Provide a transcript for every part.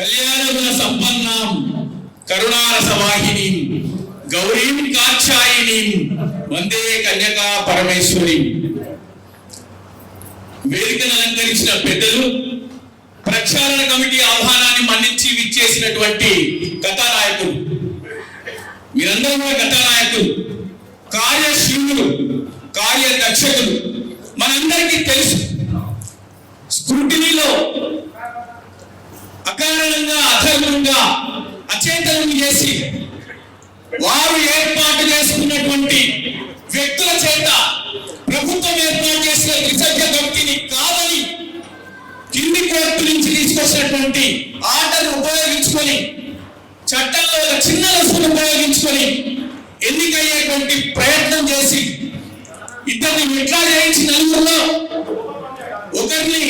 కళ్యాణగుణ సంపన్నాం కరుణారసవాహిని గౌరీం కాక్షాయిని వందే కన్యకా పరమేశ్వరి. వేదికను అలంకరించిన పెద్దలు ప్రక్షాళన కమిటీ ఆహ్వానాన్ని మన్నించి విచ్చేసినటువంటి కథానాయకులు. మీరందరూ కూడా కథానాయకులు కార్యశీలులు కార్యదక్షకులు. మనందరికీ తెలుసు స్క్రూటినీలో అకారణంగా అధర్మంగా అచేతనం చేసి వారు ఏర్పాటు చేసుకున్నటువంటి వ్యక్తుల చేత ప్రభుత్వం ఏర్పాటు చేసిన త్రిసభ్య కమిటీని కాదని కింది కోర్టు నుంచి తీసుకొచ్చినటువంటి ఆటను ఉపయోగించుకొని చట్టంలో ఒక చిన్న లసును ఉపయోగించుకొని ఎన్నికయ్యేటువంటి ప్రయత్నం చేసి ఇద్దరిని విత్డ్రా చేయించి నలుగురిలో ఒకరిని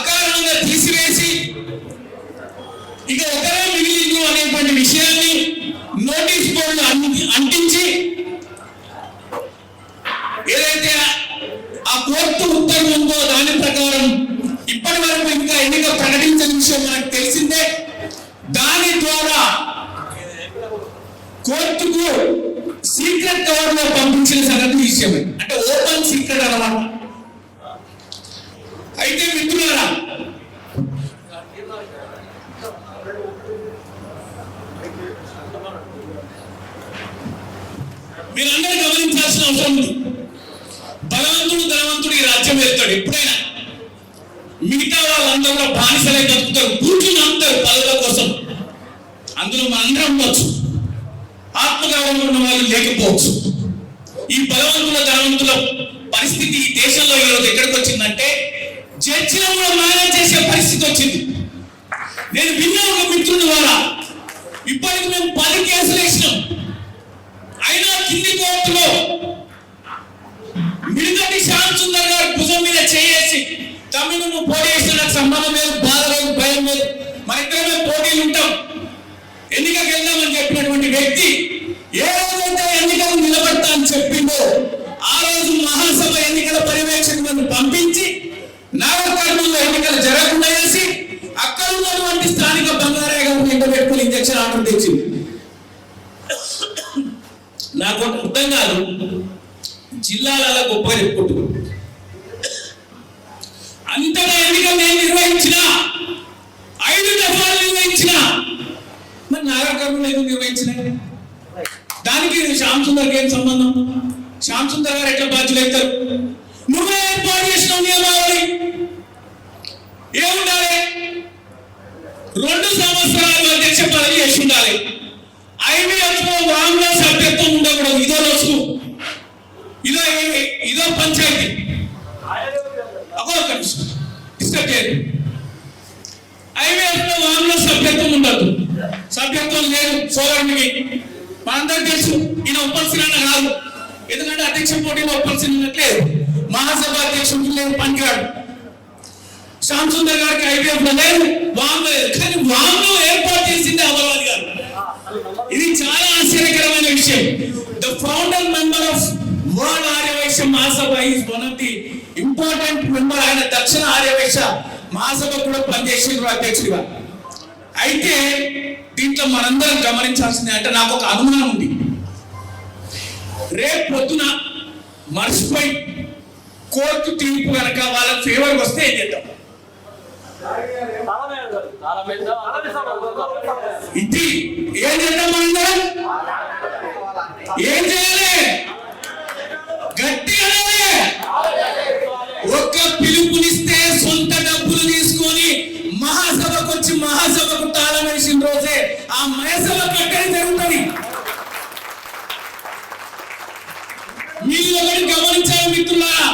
అకారణంగా తీసివేసి ఇక ఒకరే మిగిలింది అనేటువంటి విషయాన్ని నోటీస్ బోర్డు అంటి- అంటించి ఏదైతే ఆ కోర్టు ఉత్తర్వు ఉందో దాని ప్రకారం ఇప్పటి వరకు ఇంకా ఎన్నిక ప్రకటించని విషయం మనకు తెలిసిందే. దాని ద్వారా కోర్టుకు సీక్రెట్ కవర్లో పంపించిన సంగతి విషయమే. అంటే ఓపెన్ సీక్రెట్ అనమాట. అయితే మిత్రులరా మీరందరూ గమనించాల్సిన అవసరం ఉంది. బలవంతుడు ధనవంతుడు ఈ రాజ్యం వెళ్తాడు ఎప్పుడైనా మిగతా వాళ్ళందరూ కూడా బానిసలై బతుకుతారు. కూర్చుని అంటారు పదవుల కోసం. అందులో మనందరం ఉండొచ్చు. ఆత్మగౌరవం ఉన్న వాళ్ళు లేకపోవచ్చు. ఈ బలవంతుల ధనవంతుల పరిస్థితి ఈ దేశం జడ్జిలను కూడా మేనేజ్ చేసే పరిస్థితి వచ్చింది. నేను విన్నా ఒక మిత్రుడి ద్వారా ఇప్పటికి మేము పది కేసులు వేసినాం. అయినా కింది కోర్టులో మిగతాటి శ్యామ్ సుందర్ గారు భుజం మీద చేయేసి తమిళ నువ్వు పోటీ చేసిన నాకు సంబంధం లేదు బాధ లేదు భయం లేదు. మన ఇద్దరమే పోటీలు ఉంటాం. ఎన్నికకి వెళ్దామని చెప్పినటువంటి వ్యక్తి ఏ రోజైతే ఎన్నికలు నిలబడతా అని చెప్పిందో ఆ రోజు మహాసభ ఎన్నికల పర్యవేక్షకులను పంపించి నాగకర్మంలో ఎన్నికలు జరగకుండా చేసి అక్కడ ఉన్నటువంటి స్థానిక బంగారయ్య గారు ఎండ ఇంజక్షన్ ఆర్డర్ తెచ్చింది. నాకు ఒకటి అర్థం కాదు. జిల్లాలలో గొప్పగా చెప్పుకుంటున్నాను అంతగా ఎన్నికలు నేను నిర్వహించిన ఐదు దఫాలు నిర్వహించిన. మరి నాగకర్మలు ఎందుకు నిర్వహించిన? దానికి శ్యామ్ సుందర్కి ఏం సంబంధం? శ్యామ్ సుందర్ గారు ఎట్లా బాధ్యులు అవుతారు నువ్వే ఏర్పాటు చేసిన నియమావళి ఏముండాలి రెండు సంవత్సరాలు అధ్యక్ష పదవి చేసి ఉండాలి. ఐవీఎఫ్ వాంగ్లో సభ్యత్వం ఉండకూడదు. ఇదో రోజు. ఇదో ఇదో పంచాయతీ. అగో ఒక నిమిషం. డిస్టర్బ్ ఐవీఎఫ్లో సభ్యత్వం ఉండదు. సభ్యత్వం లేదు సోదరుడికి మనందరికి తెలుసు ఈయన ఒప్పల్సిన కాదు. ఎందుకంటే అధ్యక్ష పోటీలో ఒప్పల్సినట్లేదు మహాసభ అధ్యక్షుడు లేదు పనికిరాడు. శ్యామ్ సుందర్ గారికి ఐపీఎఫ్లో లేదు. వాళ్ళు కానీ వాళ్ళు ఏర్పాటు చేసింది అమర్వాది గారు. ఇది చాలా ఆశ్చర్యకరమైన విషయం. The founder member of world Arya Vaishya Mahasabha is one of the important member ఆయన దక్షిణ ఆర్యవైశ్య మహాసభ కూడా పనిచేసిన అధ్యక్షుడిగా. అయితే దీంట్లో మనందరం గమనించాల్సింది అంటే నాకు ఒక అనుమానం ఉంది. రేపు పొద్దున మర్చిపోయి కోర్టు తీర్పు కనుక వాళ్ళ ఫేవర్ వస్తే ఏం చేద్దాం? ఇది ఏం చేద్దాం మనందరం ఏం చేయాలి? గట్టిగా ఒక్క పిలుపునిస్తే సొంత డబ్బులు తీసుకొని మహాసభకు వచ్చి మహాసభకు తాళం వేసిన రోజే ఆ మహాసభ కట్టడి జరుగుతుంది. మీరు ఒకటి గమనించాలి మిత్రులారా.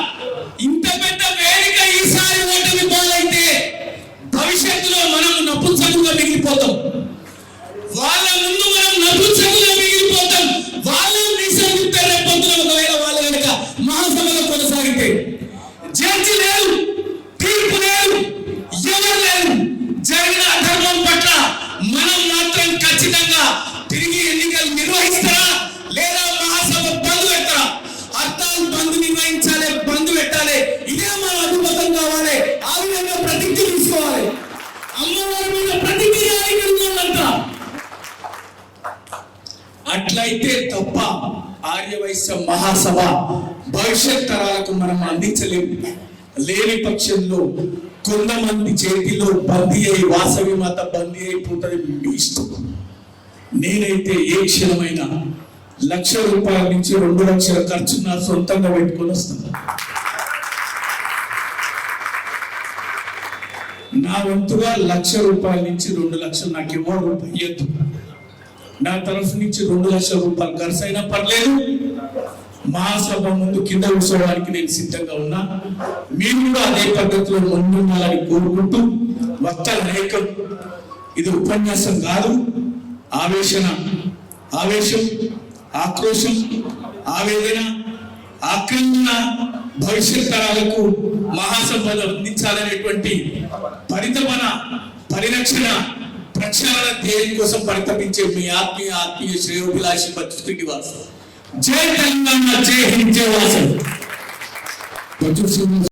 మహాసభలో కొనసాగితే జడ్జి లేదు తీర్పు లేదు ఎవరు లేదు జరిగిన అధర్మం పట్ల మనం మాత్రం ఖచ్చితంగా తిరిగి ఎన్నికలు నిర్వహిస్తారా లేదా మహాసభ బంధు పెట్టరా అర్థాలు బంధు నిర్వహించాలి బంధు పెట్టాలి. ఇదే మన అధిపతం కావాలి. ఆ విధంగా ప్రతిజ్ఞ తీసుకోవాలి. అమ్మవారి మీద ప్రతిజ్ఞ అట్లయితే తప్ప ఆర్యవైశ్య మహాసభ భవిష్యత్ తరాలకు మనం అందించలేము. లేని పక్షంలో కొంతమంది చేతిలో బందీ అయి వాసవి మాత బందీ అయిపోతుంది మీ ఇష్టం. నేనైతే ఏ క్షణమైనా లక్ష రూపాయల నుంచి రెండు లక్షల ఖర్చు నా సొంతంగా పెట్టుకొని వస్తున్నా. నా వంతుగా లక్ష రూపాయల నుంచి రెండు లక్షలు నాకు ఎవరు రూపాయి నా తరఫు నుంచి రెండు లక్షల రూపాయలు ఖర్చు అయినా పర్లేదు. మహాసభ ముందు కింద కూర్చోవడానికి నేను సిద్ధంగా ఉన్నా. మీరు కూడా అదే పద్ధతిలో ముందుండాలని కోరుకుంటూ వక్త నాయకం ఇది ఉపన్యాసం కాదు. ఆవేశన ఆవేశం ఆక్రోశం ఆవేదన ఆక్రమణ భవిష్యత్ తరాలకు మహాసంపద అందించాలనేటువంటి పరితమన పరిరక్షణ ప్రక్షాళన ధ్యేయం కోసం పరితపించే మీ ఆత్మీయ ఆత్మీయ శ్రేయోభిలాషి పరిస్థితికి శ్రీనివాస్. జై తెలంగాణ జై హింద్ జై వాసవ్